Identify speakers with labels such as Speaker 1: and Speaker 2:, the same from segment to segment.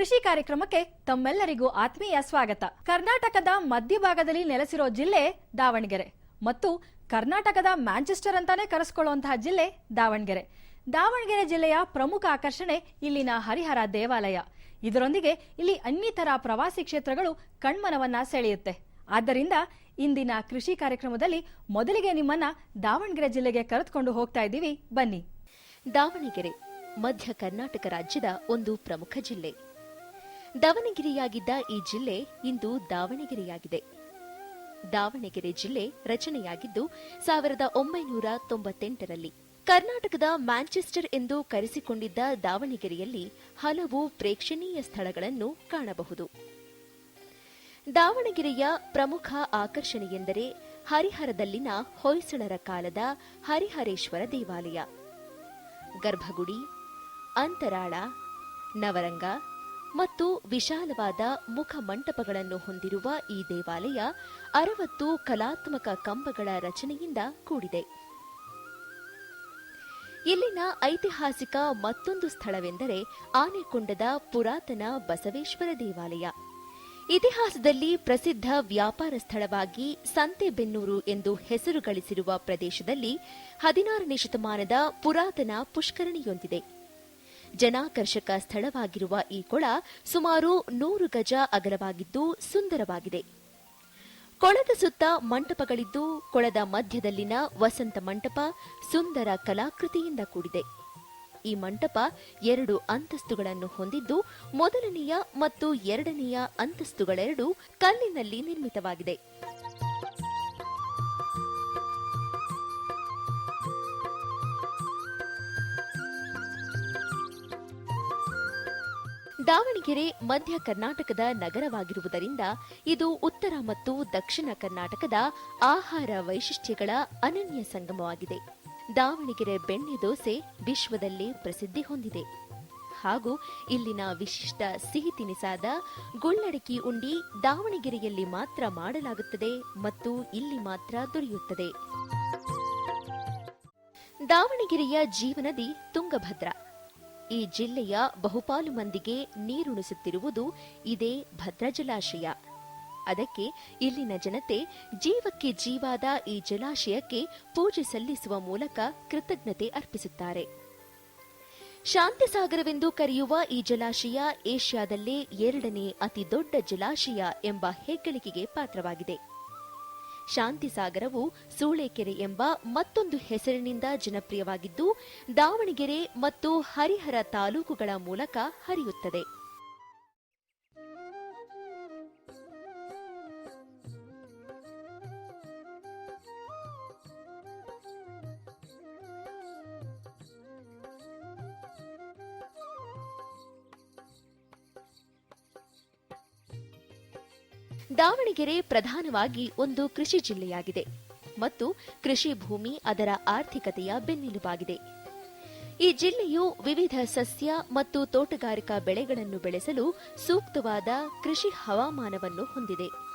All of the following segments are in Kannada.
Speaker 1: ಕೃಷಿ ಕಾರ್ಯಕ್ರಮಕ್ಕೆ ತಮ್ಮೆಲ್ಲರಿಗೂ ಆತ್ಮೀಯ ಸ್ವಾಗತ. ಕರ್ನಾಟಕದ ಮಧ್ಯಭಾಗದಲ್ಲಿ ನೆಲೆಸಿರೋ ಜಿಲ್ಲೆ ದಾವಣಗೆರೆ ಮತ್ತು ಕರ್ನಾಟಕದ ಮ್ಯಾಂಚೆಸ್ಟರ್ ಅಂತಾನೆ ಕರೆಸ್ಕೊಳ್ಳುವಂತಹ ಜಿಲ್ಲೆ ದಾವಣಗೆರೆ. ದಾವಣಗೆರೆ ಜಿಲ್ಲೆಯ ಪ್ರಮುಖ ಆಕರ್ಷಣೆ ಇಲ್ಲಿನ ಹರಿಹರ ದೇವಾಲಯ. ಇದರೊಂದಿಗೆ ಇಲ್ಲಿ ಅನ್ನಿತರ ಪ್ರವಾಸಿ ಕ್ಷೇತ್ರಗಳು ಕಣ್ಮನವನ್ನ ಸೆಳೆಯುತ್ತೆ. ಆದ್ದರಿಂದ ಇಂದಿನ ಕೃಷಿ ಕಾರ್ಯಕ್ರಮದಲ್ಲಿ ಮೊದಲಿಗೆ ನಿಮ್ಮನ್ನ ದಾವಣಗೆರೆ ಜಿಲ್ಲೆಗೆ ಕರೆದುಕೊಂಡು ಹೋಗ್ತಾ ಇದ್ದೀವಿ. ಬನ್ನಿ.
Speaker 2: ದಾವಣಗೆರೆ, ಮಧ್ಯ ಕರ್ನಾಟಕ ರಾಜ್ಯದ ಒಂದು ಪ್ರಮುಖ ಜಿಲ್ಲೆ. ದಾವಣಗೆರೆಯಾಗಿದ್ದ ಈ ಜಿಲ್ಲೆ ಇಂದು ದಾವಣಗೆರೆಯಾಗಿದೆ. ದಾವಣಗೆರೆ ಜಿಲ್ಲೆ ರಚನೆಯಾಗಿದ್ದು ಸಾವಿರದ ಒಂಬೈನೂರ ತೊಂಬತ್ತೆಂಟರಲ್ಲಿ. ಕರ್ನಾಟಕದ ಮ್ಯಾಂಚೆಸ್ಟರ್ ಎಂದು ಕರೆಸಿಕೊಂಡಿದ್ದ ದಾವಣಗೆರೆಯಲ್ಲಿ ಹಲವು ಪ್ರೇಕ್ಷಣೀಯ ಸ್ಥಳಗಳನ್ನು ಕಾಣಬಹುದು. ದಾವಣಗೆರೆಯ ಪ್ರಮುಖ ಆಕರ್ಷಣೆಯೆಂದರೆ ಹರಿಹರದಲ್ಲಿನ ಹೊಯ್ಸಳರ ಕಾಲದ ಹರಿಹರೇಶ್ವರ ದೇವಾಲಯ. ಗರ್ಭಗುಡಿ, ಅಂತರಾಳ, ನವರಂಗ ಮತ್ತು ವಿಶಾಲವಾದ ಮುಖಮಂಟಪಗಳನ್ನು ಹೊಂದಿರುವ ಈ ದೇವಾಲಯ ಅರವತ್ತು ಕಲಾತ್ಮಕ ಕಂಬಗಳ ರಚನೆಯಿಂದ ಕೂಡಿದೆ. ಇಲ್ಲಿನ ಐತಿಹಾಸಿಕ ಮತ್ತೊಂದು ಸ್ಥಳವೆಂದರೆ ಆನೆಕೊಂಡದ ಪುರಾತನ ಬಸವೇಶ್ವರ ದೇವಾಲಯ. ಇತಿಹಾಸದಲ್ಲಿ ಪ್ರಸಿದ್ಧ ವ್ಯಾಪಾರ ಸ್ಥಳವಾಗಿ ಸಂತೆಬೆನ್ನೂರು ಎಂದು ಹೆಸರು ಗಳಿಸಿರುವ ಪ್ರದೇಶದಲ್ಲಿ ಹದಿನಾರನೇ ಶತಮಾನದ ಪುರಾತನ ಪುಷ್ಕರಣಿಯೊಂದಿದೆ. ಜನಾಕರ್ಷಕ ಸ್ಥಳವಾಗಿರುವ ಈ ಕೊಳ ಸುಮಾರು ನೂರು ಗಜ ಅಗಲವಾಗಿದ್ದು ಸುಂದರವಾಗಿದೆ. ಕೊಳದ ಸುತ್ತ ಮಂಟಪಗಳಿದ್ದು ಕೊಳದ ಮಧ್ಯದಲ್ಲಿನ ವಸಂತ ಮಂಟಪ ಸುಂದರ ಕಲಾಕೃತಿಯಿಂದ ಕೂಡಿದೆ. ಈ ಮಂಟಪ ಎರಡು ಅಂತಸ್ತುಗಳನ್ನು ಹೊಂದಿದ್ದು ಮೊದಲನೆಯ ಮತ್ತು ಎರಡನೆಯ ಅಂತಸ್ತುಗಳೆರಡು ಕಲ್ಲಿನಲ್ಲಿ ನಿರ್ಮಿತವಾಗಿದೆ. ದಾವಣಗೆರೆ ಮಧ್ಯ ಕರ್ನಾಟಕದ ನಗರವಾಗಿರುವುದರಿಂದ ಇದು ಉತ್ತರ ಮತ್ತು ದಕ್ಷಿಣ ಕರ್ನಾಟಕದ ಆಹಾರ ವೈಶಿಷ್ಟ್ಯಗಳ ಅನನ್ಯ ಸಂಗಮವಾಗಿದೆ. ದಾವಣಗೆರೆ ಬೆಣ್ಣೆ ದೋಸೆ ವಿಶ್ವದಲ್ಲೇ ಪ್ರಸಿದ್ಧಿ ಹೊಂದಿದೆ. ಹಾಗೂ ಇಲ್ಲಿನ ವಿಶಿಷ್ಟ ಸಿಹಿ ತಿನಿಸಾದ ಗುಳ್ಳಡಕಿ ಉಂಡಿ ದಾವಣಗೆರೆಯಲ್ಲಿ ಮಾತ್ರ ಮಾಡಲಾಗುತ್ತದೆ ಮತ್ತು ಇಲ್ಲಿ ಮಾತ್ರ ದೊರೆಯುತ್ತದೆ. ದಾವಣಗೆರೆಯ ಜೀವನದಿ ತುಂಗಭದ್ರಾ. ಈ ಜಿಲ್ಲೆಯ ಬಹುಪಾಲು ಮಂದಿಗೆ ನೀರುಣಿಸುತ್ತಿರುವುದು ಇದೇ ಭದ್ರಾ ಜಲಾಶಯ. ಅದಕ್ಕೆ ಇಲ್ಲಿನ ಜನತೆ ಜೀವಕ್ಕೆ ಜೀವಾದ ಈ ಜಲಾಶಯಕ್ಕೆ ಪೂಜೆ ಸಲ್ಲಿಸುವ ಮೂಲಕ ಕೃತಜ್ಞತೆ ಅರ್ಪಿಸುತ್ತಾರೆ. ಶಾಂತಿಸಾಗರವೆಂದು ಕರೆಯುವ ಈ ಜಲಾಶಯ ಏಷ್ಯಾದಲ್ಲೇ ಎರಡನೇ ಅತಿ ದೊಡ್ಡ ಜಲಾಶಯ ಎಂಬ ಹೆಗ್ಗಳಿಕೆಗೆ ಪಾತ್ರವಾಗಿದೆ. ಶಾಂತಿಸಾಗರವು ಸೂಳೆಕೆರೆ ಎಂಬ ಮತ್ತೊಂದು ಹೆಸರಿನಿಂದ ಜನಪ್ರಿಯವಾಗಿದ್ದು ದಾವಣಗೆರೆ ಮತ್ತು ಹರಿಹರ ತಾಲೂಕುಗಳ ಮೂಲಕ ಹರಿಯುತ್ತದೆ. ದಾವಣಗೆರೆ ಪ್ರಧಾನವಾಗಿ ಒಂದು ಕೃಷಿ ಜಿಲ್ಲೆಯಾಗಿದೆ ಮತ್ತು ಕೃಷಿ ಭೂಮಿ ಅದರ ಆರ್ಥಿಕತೆಯ ಬೆನ್ನೆಲುಬಾಗಿದೆ. ಈ ಜಿಲ್ಲೆಯು ವಿವಿಧ ಸಸ್ಯ ಮತ್ತು ತೋಟಗಾರಿಕಾ ಬೆಳೆಗಳನ್ನು ಬೆಳೆಸಲು ಸೂಕ್ತವಾದ ಕೃಷಿ ಹವಾಮಾನವನ್ನು ಹೊಂದಿದೆ.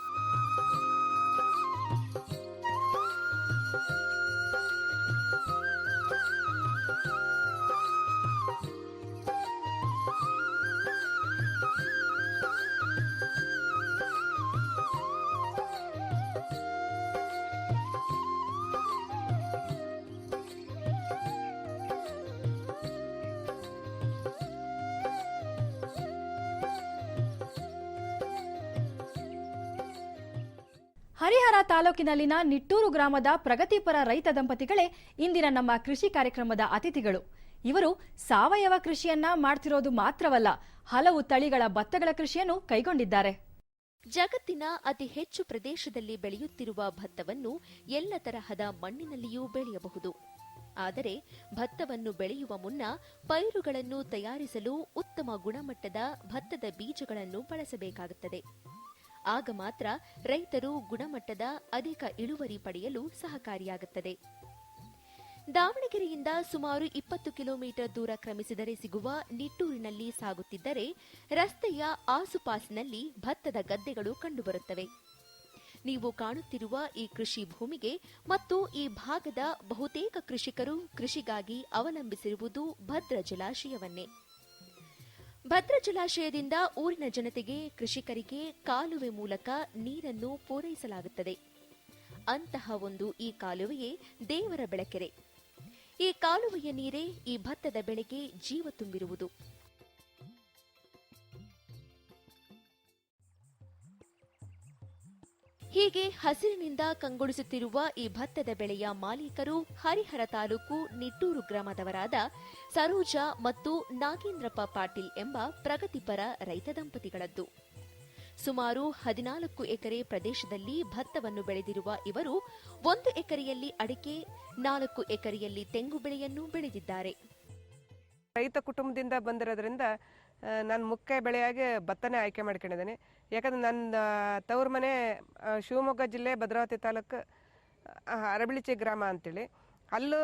Speaker 1: ಹರಿಹರ ತಾಲೂಕಿನಲ್ಲಿನ ನಿಟ್ಟೂರು ಗ್ರಾಮದ ಪ್ರಗತಿಪರ ರೈತ ದಂಪತಿಗಳೇ ಇಂದಿನ ನಮ್ಮ ಕೃಷಿ ಕಾರ್ಯಕ್ರಮದ ಅತಿಥಿಗಳು. ಇವರು ಸಾವಯವ ಕೃಷಿಯನ್ನ ಮಾಡ್ತಿರೋದು ಮಾತ್ರವಲ್ಲ, ಹಲವು ತಳಿಗಳ ಭತ್ತಗಳ ಕೃಷಿಯನ್ನು ಕೈಗೊಂಡಿದ್ದಾರೆ.
Speaker 2: ಜಗತ್ತಿನ ಅತಿ ಹೆಚ್ಚು ಪ್ರದೇಶದಲ್ಲಿ ಬೆಳೆಯುತ್ತಿರುವ ಭತ್ತವನ್ನು ಎಲ್ಲ ತರಹದ ಮಣ್ಣಿನಲ್ಲಿಯೂ ಬೆಳೆಯಬಹುದು. ಆದರೆ ಭತ್ತವನ್ನು ಬೆಳೆಯುವ ಮುನ್ನ ಪೈರುಗಳನ್ನು ತಯಾರಿಸಲು ಉತ್ತಮ ಗುಣಮಟ್ಟದ ಭತ್ತದ ಬೀಜಗಳನ್ನು ಬಳಸಬೇಕಾಗುತ್ತದೆ. ಆಗ ಮಾತ್ರ ರೈತರು ಗುಣಮಟ್ಟದ ಅಧಿಕ ಇಳುವರಿ ಪಡೆಯಲು ಸಹಕಾರಿಯಾಗುತ್ತದೆ. ದಾವಣಗೆರೆಯಿಂದ ಸುಮಾರು ಇಪ್ಪತ್ತು ಕಿಲೋಮೀಟರ್ ದೂರ ಕ್ರಮಿಸಿದರೆ ಸಿಗುವ ನಿಟ್ಟೂರಿನಲ್ಲಿ ಸಾಗುತ್ತಿದ್ದರೆ ರಸ್ತೆಯ ಆಸುಪಾಸಿನಲ್ಲಿ ಭತ್ತದ ಗದ್ದೆಗಳು ಕಂಡುಬರುತ್ತವೆ. ನೀವು ಕಾಣುತ್ತಿರುವ ಈ ಕೃಷಿ ಭೂಮಿಗೆ ಮತ್ತು ಈ ಭಾಗದ ಬಹುತೇಕ ಕೃಷಿಕರು ಕೃಷಿಗಾಗಿ ಅವಲಂಬಿಸಿರುವುದು ಭದ್ರ ಜಲಾಶಯವನ್ನೇ. ಭದ್ರಾ ಜಲಾಶಯದಿಂದ ಊರಿನ ಜನತೆಗೆ, ಕೃಷಿಕರಿಗೆ ಕಾಲುವೆ ಮೂಲಕ ನೀರನ್ನು ಪೂರೈಸಲಾಗುತ್ತದೆ. ಅಂತಹ ಒಂದು ಈ ಕಾಲುವೆಯೇ ದೇವರ ಬೆಳಕೆರೆ. ಈ ಕಾಲುವೆಯ ನೀರೇ ಈ ಭತ್ತದ ಬೆಳೆಗೆ ಜೀವ ತುಂಬಿರುವುದು. ಹೀಗೆ ಹಸಿರಿನಿಂದ ಕಂಗೊಳಿಸುತ್ತಿರುವ ಈ ಭತ್ತದ ಬೆಳೆಯ ಮಾಲೀಕರು ಹರಿಹರ ತಾಲೂಕು ನಿಟ್ಟೂರು ಗ್ರಾಮದವರಾದ ಸರೋಜಾ ಮತ್ತು ನಾಗೇಂದ್ರಪ್ಪ ಪಾಟೀಲ್ ಎಂಬ ಪ್ರಗತಿಪರ ರೈತ ದಂಪತಿಗಳದ್ದು. ಸುಮಾರು ಹದಿನಾಲ್ಕು ಎಕರೆ ಪ್ರದೇಶದಲ್ಲಿ ಭತ್ತವನ್ನು ಬೆಳೆದಿರುವ ಇವರು ಒಂದು ಎಕರೆಯಲ್ಲಿ ಅಡಿಕೆ, ನಾಲ್ಕು ಎಕರೆಯಲ್ಲಿ ತೆಂಗು ಬೆಳೆಯನ್ನು ಬೆಳೆದಿದ್ದಾರೆ.
Speaker 3: ರೈತ ಕುಟುಂಬದಿಂದ ಬಂದಿರೋದ್ರಿಂದ ನಾನು ಮುಖ್ಯ ಬೆಳೆಯಾಗಿ ಭತ್ತನೇ ಆಯ್ಕೆ ಮಾಡ್ಕೊಂಡಿದ್ದೀನಿ. ಯಾಕಂದ್ರೆ ನನ್ನ ತವ್ರ ಮನೆ ಶಿವಮೊಗ್ಗ ಜಿಲ್ಲೆ ಭದ್ರಾವತಿ ತಾಲೂಕು ಅರಬಿಳಿಚೆ ಗ್ರಾಮ ಅಂತೇಳಿ. ಅಲ್ಲೂ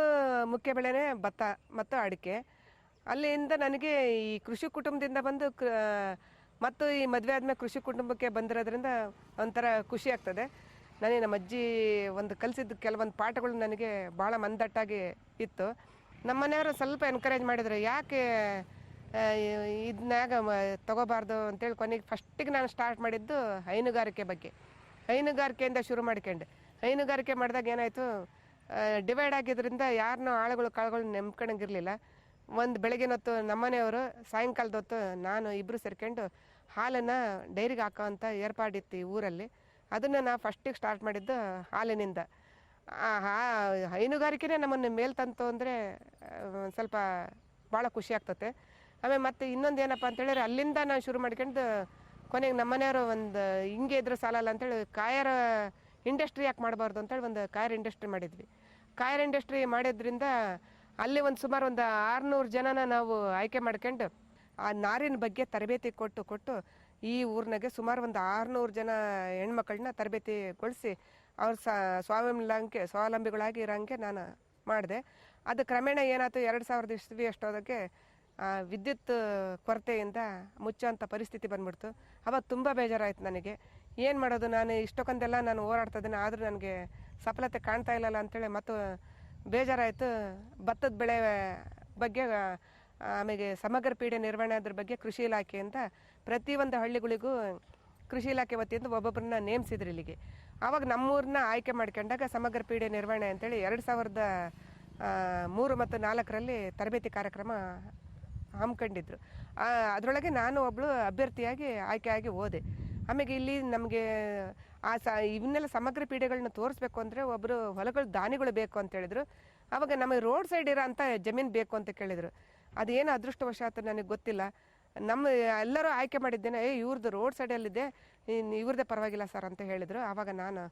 Speaker 3: ಮುಖ್ಯ ಬೆಳೆನೇ ಭತ್ತ ಮತ್ತು ಅಡಿಕೆ. ಅಲ್ಲಿಂದ ನನಗೆ ಈ ಕೃಷಿ ಕುಟುಂಬದಿಂದ ಬಂದು ಮತ್ತು ಈ ಮದುವೆ ಆದಮೇಲೆ ಕೃಷಿ ಕುಟುಂಬಕ್ಕೆ ಬಂದಿರೋದ್ರಿಂದ ಒಂಥರ ಖುಷಿ ಆಗ್ತದೆ. ನನಗೆ ನಮ್ಮ ಅಜ್ಜಿ ಒಂದು ಕಲಿಸಿದ ಕೆಲವೊಂದು ಪಾಠಗಳು ನನಗೆ ಭಾಳ ಮಂದಟ್ಟಾಗಿ ಇತ್ತು. ನಮ್ಮ ಮನೆಯವರು ಸ್ವಲ್ಪ ಎನ್ಕರೇಜ್ ಮಾಡಿದ್ರು ಯಾಕೆ ಇದನ್ಯಾಗ ತಗೋಬಾರ್ದು ಅಂತೇಳಿ ಕೊನೆಗೆ ಫಸ್ಟಿಗೆ ನಾನು ಸ್ಟಾರ್ಟ್ ಮಾಡಿದ್ದು ಹೈನುಗಾರಿಕೆ ಬಗ್ಗೆ. ಹೈನುಗಾರಿಕೆಯಿಂದ ಶುರು ಮಾಡ್ಕೊಂಡೆ. ಹೈನುಗಾರಿಕೆ ಮಾಡಿದಾಗ ಏನಾಯಿತು ಡಿವೈಡ್ ಆಗಿದ್ದರಿಂದ ಯಾರನ್ನೂ ಆಳುಗಳು ಕಾಳುಗಳು ನೆಮ್ಕೊಂಡಂಗಿರಲಿಲ್ಲ ಒಂದು ಬೆಳಗಿನ ಹೊತ್ತು ನಮ್ಮನೆಯವರು, ಸಾಯಂಕಾಲದ ಹೊತ್ತು ನಾನು ಇಬ್ಬರು ಸೇರ್ಕೊಂಡು ಹಾಲನ್ನು ಡೈರಿಗೆ ಹಾಕೋವಂಥ ಏರ್ಪಾಡಿತ್ತು ಈ ಊರಲ್ಲಿ. ಅದನ್ನು ನಾವು ಫಸ್ಟಿಗೆ ಸ್ಟಾರ್ಟ್ ಮಾಡಿದ್ದು ಹಾಲಿನಿಂದ. ಆ ಹೈನುಗಾರಿಕೆನೇ ನಮ್ಮನ್ನು ಮೇಲೆ ತಂತು ಅಂದರೆ ಸ್ವಲ್ಪ ಭಾಳ ಖುಷಿ ಆಗ್ತತೆ. ಆಮೇಲೆ ಮತ್ತೆ ಇನ್ನೊಂದು ಏನಪ್ಪ ಅಂತೇಳಿದ್ರೆ ಅಲ್ಲಿಂದ ನಾವು ಶುರು ಮಾಡ್ಕೊಂಡು, ಕೊನೆಗೆ ನಮ್ಮ ಮನೆಯವರು ಒಂದು ಹಿಂಗೆ ಇದ್ರೆ ಸಾಲಲ್ಲ ಅಂತೇಳಿ ಕಾಯರ ಇಂಡಸ್ಟ್ರಿ ಯಾಕೆ ಮಾಡಬಾರ್ದು ಅಂತೇಳಿ ಒಂದು ಕಾಯರ್ ಇಂಡಸ್ಟ್ರಿ ಮಾಡಿದ್ವಿ. ಕಾಯರ್ ಇಂಡಸ್ಟ್ರಿ ಮಾಡಿದ್ರಿಂದ ಅಲ್ಲಿ ಒಂದು ಸುಮಾರು ಒಂದು ಆರುನೂರು ಜನನ ನಾವು ಆಯ್ಕೆ ಮಾಡ್ಕೊಂಡು ಆ ನಾರಿನ ಬಗ್ಗೆ ತರಬೇತಿ ಕೊಟ್ಟು ಕೊಟ್ಟು ಈ ಊರಿನಾಗೆ ಸುಮಾರು ಒಂದು ಆರುನೂರು ಜನ ಹೆಣ್ಮಕ್ಳನ್ನ ತರಬೇತಿಗೊಳಿಸಿ ಅವ್ರು ಸ್ವಾವಲಂಬಿ, ಸ್ವಾವಲಂಬಿಗಳಾಗಿ ಇರೋಂಗೆ ನಾನು ಮಾಡಿದೆ. ಅದು ಕ್ರಮೇಣ ಏನಾಯ್ತು, ಎರಡು ಸಾವಿರದ ಇಸ್ವಿ ಅಷ್ಟೋದಕ್ಕೆ ವಿದ್ಯುತ್ ಕೊರತೆಯಿಂದ ಮುಚ್ಚೋಂಥ ಪರಿಸ್ಥಿತಿ ಬಂದ್ಬಿಡ್ತು. ಅವಾಗ ತುಂಬ ಬೇಜಾರಾಯ್ತು ನನಗೆ. ಏನು ಮಾಡೋದು? ನಾನು ಇಷ್ಟಕ್ಕೊಂದೆಲ್ಲ ನಾನು ಹೋರಾಡ್ತಾ ಇದ್ದೀನಿ ಆದರೂ ನನಗೆ ಸಫಲತೆ ಕಾಣ್ತಾ ಇಲ್ಲಲ್ಲ ಅಂತೇಳಿ ಮತ್ತು ಬೇಜಾರಾಯಿತು. ಭತ್ತದ ಬೆಳೆ ಬಗ್ಗೆ ಆಮೇಲೆ ಸಮಗ್ರ ಪೀಡೆ ನಿರ್ವಹಣೆ ಅದ್ರ ಬಗ್ಗೆ ಕೃಷಿ ಇಲಾಖೆಯಿಂದ ಪ್ರತಿಯೊಂದು ಹಳ್ಳಿಗಳಿಗೂ ಕೃಷಿ ಇಲಾಖೆ ವತಿಯಿಂದ ಒಬ್ಬೊಬ್ಬರನ್ನ ನೇಮಿಸಿದ್ರು ಇಲ್ಲಿಗೆ. ಆವಾಗ ನಮ್ಮೂರನ್ನ ಆಯ್ಕೆ ಮಾಡ್ಕೊಂಡಾಗ ಸಮಗ್ರ ಪೀಡೆ ನಿರ್ವಹಣೆ ಅಂತೇಳಿ ಎರಡು ಸಾವಿರದ ಮೂರು ಮತ್ತು ನಾಲ್ಕರಲ್ಲಿ ತರಬೇತಿ ಕಾರ್ಯಕ್ರಮ ಹಮ್ಮಿಕೊಂಡಿದ್ರು ಅದರೊಳಗೆ ನಾನು ಒಬ್ಬಳು ಅಭ್ಯರ್ಥಿಯಾಗಿ ಆಯ್ಕೆಯಾಗಿ ಹೋದೆ. ಆಮೇಲೆ ಇಲ್ಲಿ ನಮಗೆ ಆ ಸ, ಇವನ್ನೆಲ್ಲ ಸಮಗ್ರ ಪೀಡೆಗಳನ್ನ ತೋರಿಸ್ಬೇಕು ಅಂದರೆ ಒಬ್ಬರು ಹೊಲಗಳು ದಾನಿಗಳು ಬೇಕು ಅಂತ ಹೇಳಿದ್ರು. ಆವಾಗ ನಮಗೆ ರೋಡ್ ಸೈಡ್ ಇರೋ ಅಂಥ ಜಮೀನು ಬೇಕು ಅಂತ ಕೇಳಿದರು. ಅದೇನು ಅದೃಷ್ಟವಶಾತ್ ನನಗೆ ಗೊತ್ತಿಲ್ಲ. ನಮ್ಮ ಎಲ್ಲರೂ ಆಯ್ಕೆ ಮಾಡಿದ್ದೇನೆ, ಏ ಇವ್ರದ್ದು ರೋಡ್ ಸೈಡಲ್ಲಿದೆ ಇವ್ರದ್ದೇ ಪರವಾಗಿಲ್ಲ ಸರ್ ಅಂತ ಹೇಳಿದರು. ಆವಾಗ ನಾನು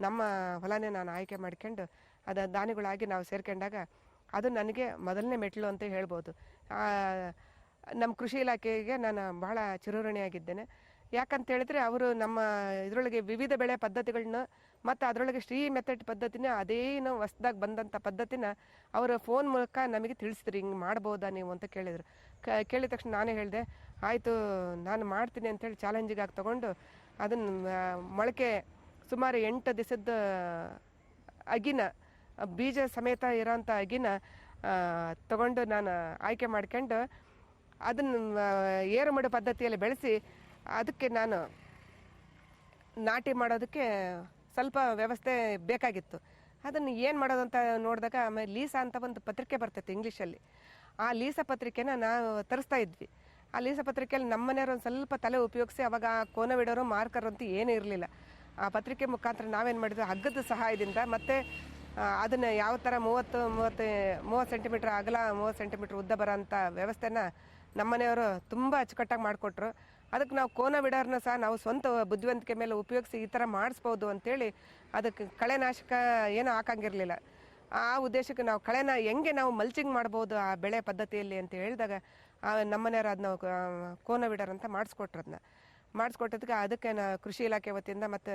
Speaker 3: ನಮ್ಮ ಹೊಲನೇ ನಾನು ಆಯ್ಕೆ ಮಾಡ್ಕೊಂಡು ಅದು ದಾನಿಗಳಾಗಿ ನಾವು ಸೇರ್ಕೊಂಡಾಗ ಅದು ನನಗೆ ಮೊದಲನೇ ಮೆಟ್ಲು ಅಂತ ಹೇಳ್ಬೋದು. ನಮ್ಮ ಕೃಷಿ ಇಲಾಖೆಗೆ ನಾನು ಬಹಳ ಚಿರಋಣಿಯಾಗಿದ್ದೇನೆ. ಯಾಕಂತ ಹೇಳಿದ್ರೆ ಅವರು ನಮ್ಮ ಇದರೊಳಗೆ ವಿವಿಧ ಬೆಳೆ ಪದ್ಧತಿಗಳನ್ನ ಮತ್ತು ಅದರೊಳಗೆ ಶ್ರೀ ಮೆಥಡ್ ಪದ್ಧತಿನ ಅದೇನು ಹೊಸ್ದಾಗಿ ಬಂದಂಥ ಪದ್ಧತಿನ ಅವರು ಫೋನ್ ಮೂಲಕ ನಮಗೆ ತಿಳಿಸಿದ್ರಿ, ಹಿಂಗೆ ಮಾಡ್ಬೋದಾ ನೀವು ಅಂತ ಕೇಳಿದರು. ಕೇಳಿದ ತಕ್ಷಣ ನಾನೇ ಹೇಳಿದೆ, ಆಯಿತು, ನಾನು ಮಾಡ್ತೀನಿ ಅಂತೇಳಿ ಚಾಲೆಂಜಿಗಾಗಿ ತೊಗೊಂಡು ಅದನ್ನು ಮೊಳಕೆ ಸುಮಾರು ಎಂಟು ದಿವಸದ ಅಗಿನ ಬೀಜ ಸಮೇತ ಇರೋಂಥ ಅಗಿನ ತಗೊಂಡು ನಾನು ಆಯ್ಕೆ ಮಾಡ್ಕೊಂಡು ಅದನ್ನು ಏರು ಮಡು ಪದ್ಧತಿಯಲ್ಲಿ ಬೆಳೆಸಿ ಅದಕ್ಕೆ ನಾನು ನಾಟಿ ಮಾಡೋದಕ್ಕೆ ಸ್ವಲ್ಪ ವ್ಯವಸ್ಥೆ ಬೇಕಾಗಿತ್ತು. ಅದನ್ನು ಏನು ಮಾಡೋದಂತ ನೋಡಿದಾಗ ಆಮೇಲೆ ಲೀಸಾ ಅಂತ ಒಂದು ಪತ್ರಿಕೆ ಬರ್ತೈತೆ ಇಂಗ್ಲೀಷಲ್ಲಿ. ಆ ಲೀಸಾ ಪತ್ರಿಕೆನ ನಾವು ತರಿಸ್ತಾ ಇದ್ವಿ. ಆ ಲೀಸಾ ಪತ್ರಿಕೆಯಲ್ಲಿ ನಮ್ಮ ಮನೆಯವರು ಒಂದು ಸ್ವಲ್ಪ ತಲೆ ಉಪಯೋಗಿಸಿ ಅವಾಗ ಕೋನವಿಡೋರು ಮಾರ್ಕರ್ ಅಂತೂ ಏನೂ ಇರಲಿಲ್ಲ. ಆ ಪತ್ರಿಕೆ ಮುಖಾಂತರ ನಾವೇನು ಮಾಡಿದ್ವಿ? ಹಗ್ಗದ ಸಹಾಯದಿಂದ ಮತ್ತು ಅದನ್ನು ಯಾವ ಥರ ಮೂವತ್ತು ಮೂವತ್ತು ಮೂವತ್ತು ಸೆಂಟಿಮೀಟ್ರ್ ಅಗಲ, ಮೂವತ್ತು ಸೆಂಟಿಮೀಟರ್ ಉದ್ದ ಬರೋಂಥ ವ್ಯವಸ್ಥೆನ ನಮ್ಮನೆಯವರು ತುಂಬ ಅಚ್ಚುಕಟ್ಟಾಗಿ ಮಾಡಿಕೊಟ್ರು. ಅದಕ್ಕೆ ನಾವು ಕೋನ ಬಿಡೋರ್ನ ಸಹ ನಾವು ಸ್ವಂತ ಬುದ್ಧಿವಂತಿಕೆ ಮೇಲೆ ಉಪಯೋಗಿಸಿ ಈ ಥರ ಮಾಡಿಸ್ಬೋದು ಅಂತೇಳಿ ಅದಕ್ಕೆ ಕಳೆನಾಶಕ ಏನೂ ಹಾಕಂಗಿರಲಿಲ್ಲ. ಆ ಉದ್ದೇಶಕ್ಕೆ ನಾವು ಕಳೆನ ಹೆಂಗೆ ನಾವು ಮಲ್ಚಿಂಗ್ ಮಾಡ್ಬೋದು ಆ ಬೆಳೆ ಪದ್ಧತಿಯಲ್ಲಿ ಅಂತ ಹೇಳಿದಾಗ ನಮ್ಮನೆಯವರು ಅದನ್ನ ಕೋನ ಬಿಡರ್ ಅಂತ ಮಾಡಿಸ್ಕೊಟ್ರು ಅದನ್ನ ಮಾಡಿಸ್ಕೊಟ್ಟದಕ್ಕೆ ಅದಕ್ಕೆ ನಾ ಕೃಷಿ ಇಲಾಖೆ ವತಿಯಿಂದ ಮತ್ತು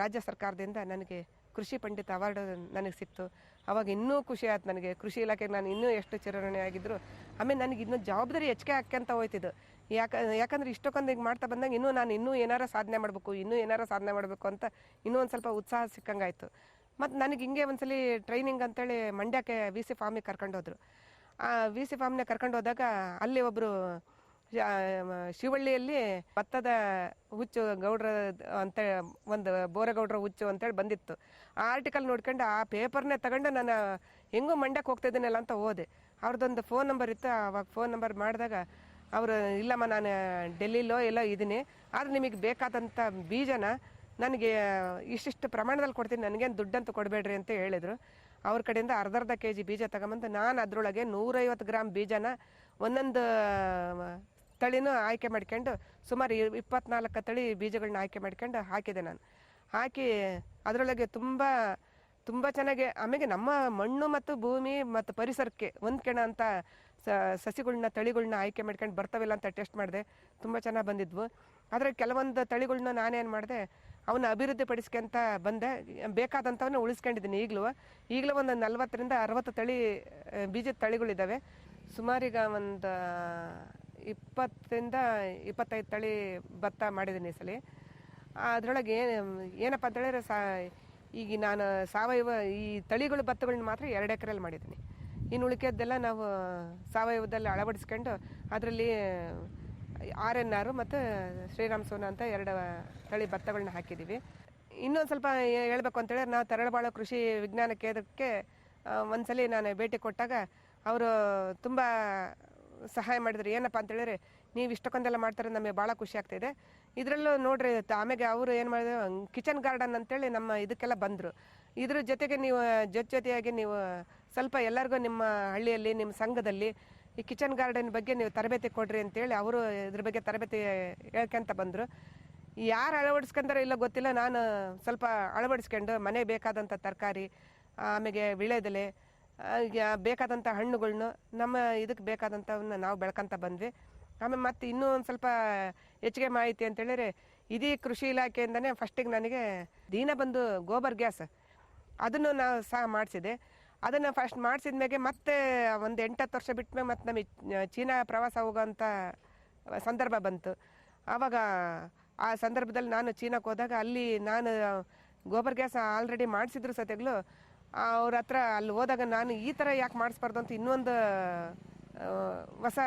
Speaker 3: ರಾಜ್ಯ ಸರ್ಕಾರದಿಂದ ನನಗೆ ಕೃಷಿ ಪಂಡಿತ ಅವಾರ್ಡ್ ನನಗೆ ಸಿಕ್ತು. ಅವಾಗ ಇನ್ನೂ ಖುಷಿ ಆಯ್ತು ನನಗೆ. ಕೃಷಿ ಇಲಾಖೆಗೆ ನಾನು ಇನ್ನೂ ಎಷ್ಟು ಚಿರಋಣಿ ಆಗಿದ್ರು, ಆಮೇಲೆ ನನಗೆ ಇನ್ನೂ ಜವಾಬ್ದಾರಿ ಹೆಚ್ಚಿಗೆ ಹಾಕ್ಯಂತ ಹೋಯ್ತಿದ್ದು. ಯಾಕ, ಯಾಕಂದ್ರೆ ಇಷ್ಟೊಕ್ಕೊಂದು ಈಗ ಮಾಡ್ತಾ ಬಂದಾಗ ಇನ್ನೂ ನಾನು ಇನ್ನೂ ಏನಾರ ಸಾಧನೆ ಮಾಡಬೇಕು, ಇನ್ನೂ ಏನಾರ ಸಾಧನೆ ಮಾಡಬೇಕು ಅಂತ ಇನ್ನೂ ಒಂದು ಸ್ವಲ್ಪ ಉತ್ಸಾಹ ಸಿಕ್ಕಂಗಾಯ್ತು. ಮತ್ತು ನನಗೆ ಹಿಂಗೆ ಒಂದ್ಸಲಿ ಟ್ರೈನಿಂಗ್ ಅಂತೇಳಿ ಮಂಡ್ಯಕ್ಕೆ ವಿ ಸಿ ಫಾರ್ಮಿಗೆ ಕರ್ಕೊಂಡು ಆ ವಿ ಸಿ ಫಾರ್ಮ್ನ ಕರ್ಕೊಂಡು ಹೋದಾಗ ಅಲ್ಲಿ ಒಬ್ಬರು ಶಿವಳ್ಳಿಯಲ್ಲಿ ಭತ್ತದ ಹುಚ್ಚು ಗೌಡ್ರ ಅಂತ, ಒಂದು ಬೋರಗೌಡ್ರ ಹುಚ್ಚು ಅಂತೇಳಿ ಬಂದಿತ್ತು. ಆ ಆರ್ಟಿಕಲ್ ನೋಡ್ಕೊಂಡು ಆ ಪೇಪರ್ನೇ ತಗೊಂಡು ನಾನು ಹೆಂಗೂ ಮಂಡ್ಯಕ್ಕೆ ಹೋಗ್ತಾ ಇದ್ದೀನಲ್ಲ ಅಂತ ಓದೆ. ಅವ್ರದ್ದೊಂದು ಫೋನ್ ನಂಬರ್ ಇತ್ತು ಆವಾಗ ಫೋನ್ ನಂಬರ್ ಮಾಡಿದಾಗ ಅವರು, ಇಲ್ಲಮ್ಮ ನಾನು ಡೆಲ್ಲಿಲೋ ಎಲ್ಲೋ ಇದ್ದೀನಿ, ಆದ್ರೆ ನಿಮಗೆ ಬೇಕಾದಂಥ ಬೀಜನ ನನಗೆ ಇಷ್ಟಿಷ್ಟು ಪ್ರಮಾಣದಲ್ಲಿ ಕೊಡ್ತೀನಿ, ನನಗೇನು ದುಡ್ಡಂತೂ ಕೊಡಬೇಡ್ರಿ ಅಂತ ಹೇಳಿದರು. ಅವ್ರ ಕಡೆಯಿಂದ ಅರ್ಧ ಅರ್ಧ ಕೆ ಜಿ ಬೀಜ ತಗೊಂಬಂದು ನಾನು ಅದರೊಳಗೆ ನೂರೈವತ್ತು ಗ್ರಾಮ್ ಬೀಜನ ಒಂದೊಂದು ತಳಿನೂ ಆಯ್ಕೆ ಮಾಡ್ಕೊಂಡು ಸುಮಾರು ಇಪ್ಪತ್ನಾಲ್ಕು ತಳಿ ಬೀಜಗಳನ್ನ ಆಯ್ಕೆ ಮಾಡ್ಕೊಂಡು ಹಾಕಿದೆ ನಾನು. ಹಾಕಿ ಅದರೊಳಗೆ ತುಂಬ ತುಂಬ ಚೆನ್ನಾಗಿ ಆಮೇಲೆ ನಮ್ಮ ಮಣ್ಣು ಮತ್ತು ಭೂಮಿ ಮತ್ತು ಪರಿಸರಕ್ಕೆ ಹೊಂದ್ಕೋಣ ಅಂತ ಸಸಿಗಳನ್ನ ತಳಿಗಳನ್ನ ಆಯ್ಕೆ ಮಾಡ್ಕೊಂಡು ಬರ್ತಾವಿಲ್ಲ ಅಂತ ಟೆಸ್ಟ್ ಮಾಡಿದೆ. ತುಂಬ ಚೆನ್ನಾಗಿ ಬಂದಿದ್ವು. ಆದರೆ ಕೆಲವೊಂದು ತಳಿಗಳನ್ನ ನಾನೇನು ಮಾಡಿದೆ ಅವನ್ನ ಅಭಿವೃದ್ಧಿ ಪಡಿಸ್ಕೊಂತ ಬಂದೆ. ಬೇಕಾದಂಥವನ್ನ ಉಳಿಸ್ಕೊಂಡಿದ್ದೀನಿ ಈಗಲೂ. ಈಗಲೂ ಒಂದು ನಲ್ವತ್ತರಿಂದ ಅರವತ್ತು ತಳಿ ಬೀಜದ ತಳಿಗಳಿದ್ದಾವೆ ಸುಮಾರೀಗ ಒಂದು ಇಪ್ಪತ್ತರಿಂದ ಇಪ್ಪತ್ತೈದು ತಳಿ ಭತ್ತ ಮಾಡಿದ್ದೀನಿ ಈ ಸಲ. ಅದರೊಳಗೆ ಏನಪ್ಪ ಅಂತ ಹೇಳಿದ್ರೆ ಸಾ, ಈಗ ನಾನು ಸಾವಯವ, ಈ ತಳಿಗಳು, ಭತ್ತಗಳನ್ನ ಮಾತ್ರ ಎರಡು ಎಕರೆಯಲ್ಲಿ ಮಾಡಿದ್ದೀನಿ. ಇನ್ನು ಉಳಿಕೆದ್ದೆಲ್ಲ ನಾವು ಸಾವಯವದಲ್ಲಿ ಅಳವಡಿಸ್ಕೊಂಡು ಅದರಲ್ಲಿ ಆರ್ ಎನ್ ಆರು ಮತ್ತು ಶ್ರೀರಾಮ್ ಸೋನ ಅಂತ ಎರಡು ತಳಿ ಭತ್ತಗಳನ್ನ ಹಾಕಿದ್ದೀವಿ. ಇನ್ನೊಂದು ಸ್ವಲ್ಪ ಹೇಳಬೇಕು ಅಂತೇಳಿದ್ರೆ ನಾವು ತರಳಬಾಳು ಕೃಷಿ ವಿಜ್ಞಾನ ಕೇಂದ್ರಕ್ಕೆ ಒಂದ್ಸಲಿ ನಾನು ಭೇಟಿ ಕೊಟ್ಟಾಗ ಅವರು ತುಂಬ ಸಹಾಯ ಮಾಡಿದ್ರೆ. ಏನಪ್ಪ ಅಂತ ಹೇಳಿದ್ರೆ, ನೀವು ಇಷ್ಟಕ್ಕೊಂದೆಲ್ಲ ಮಾಡ್ತಾರೆ, ನಮಗೆ ಭಾಳ ಖುಷಿ ಆಗ್ತಿದೆ ಇದರಲ್ಲೂ ನೋಡ್ರಿ ಆಮೇಲೆ ಅವರು ಏನು ಮಾಡಿದ್ರು ಕಿಚನ್ ಗಾರ್ಡನ್ ಅಂತೇಳಿ ನಮ್ಮ ಇದಕ್ಕೆಲ್ಲ ಬಂದರು. ಇದ್ರ ಜೊತೆಗೆ ನೀವು, ಜೊತೆ ಜೊತೆಯಾಗಿ ನೀವು ಸ್ವಲ್ಪ ಎಲ್ಲರಿಗೂ ನಿಮ್ಮ ಹಳ್ಳಿಯಲ್ಲಿ, ನಿಮ್ಮ ಸಂಘದಲ್ಲಿ ಈ ಕಿಚನ್ ಗಾರ್ಡನ್ ಬಗ್ಗೆ ನೀವು ತರಬೇತಿ ಕೊಡ್ರಿ ಅಂತೇಳಿ ಅವರು ಇದ್ರ ಬಗ್ಗೆ ತರಬೇತಿ ಹೇಳ್ಕೊಂತ ಬಂದರು. ಯಾರು ಅಳವಡಿಸ್ಕೊಂಡಾರೋ ಇಲ್ಲ ಗೊತ್ತಿಲ್ಲ, ನಾನು ಸ್ವಲ್ಪ ಅಳವಡಿಸ್ಕೊಂಡು ಮನೆ ಬೇಕಾದಂಥ ತರಕಾರಿ ಆಮೇಲೆ ವಿಳೆದೆಲೆ ಬೇಕಾದಂಥ ಹಣ್ಣುಗಳ್ನು ನಮ್ಮ ಇದಕ್ಕೆ ಬೇಕಾದಂಥವನ್ನ ನಾವು ಬೆಳ್ಕೊಂತ ಬಂದ್ವಿ. ಆಮೇಲೆ ಮತ್ತೆ ಇನ್ನೂ ಒಂದು ಸ್ವಲ್ಪ ಹೆಚ್ಚಿಗೆ ಮಾಹಿತಿ ಅಂತೇಳಿದ್ರೆ ಇದೀ ಕೃಷಿ ಇಲಾಖೆಯಿಂದನೇ ಫಸ್ಟಿಗೆ ನನಗೆ ದಿನ ಬಂದು ಗೋಬರ್ ಗ್ಯಾಸ್. ಅದನ್ನು ನಾವು ಸಹ ಮಾಡಿಸಿದೆ. ಅದನ್ನು ಫಸ್ಟ್ ಮಾಡಿಸಿದ್ಮೇಲೆ ಮತ್ತೆ ಒಂದು ಎಂಟತ್ತು ವರ್ಷ ಬಿಟ್ಟ ಮೇಲೆ ಮತ್ತೆ ನಮಗೆ ಚೀನಾ ಪ್ರವಾಸ ಹೋಗೋಂಥ ಸಂದರ್ಭ ಬಂತು. ಆವಾಗ ಆ ಸಂದರ್ಭದಲ್ಲಿ ನಾನು ಚೀನಾಕ್ಕೆ ಹೋದಾಗ ಅಲ್ಲಿ ನಾನು ಗೋಬರ್ ಗ್ಯಾಸ್ ಆಲ್ರೆಡಿ ಮಾಡಿಸಿದ್ರು ಸತ್ಯಗಳು ಅವ್ರ ಹತ್ರ ಅಲ್ಲಿ ಹೋದಾಗ ನಾನು ಈ ಥರ ಯಾಕೆ ಮಾಡಿಸ್ಬಾರ್ದು ಅಂತ ಇನ್ನೊಂದು ಹೊಸ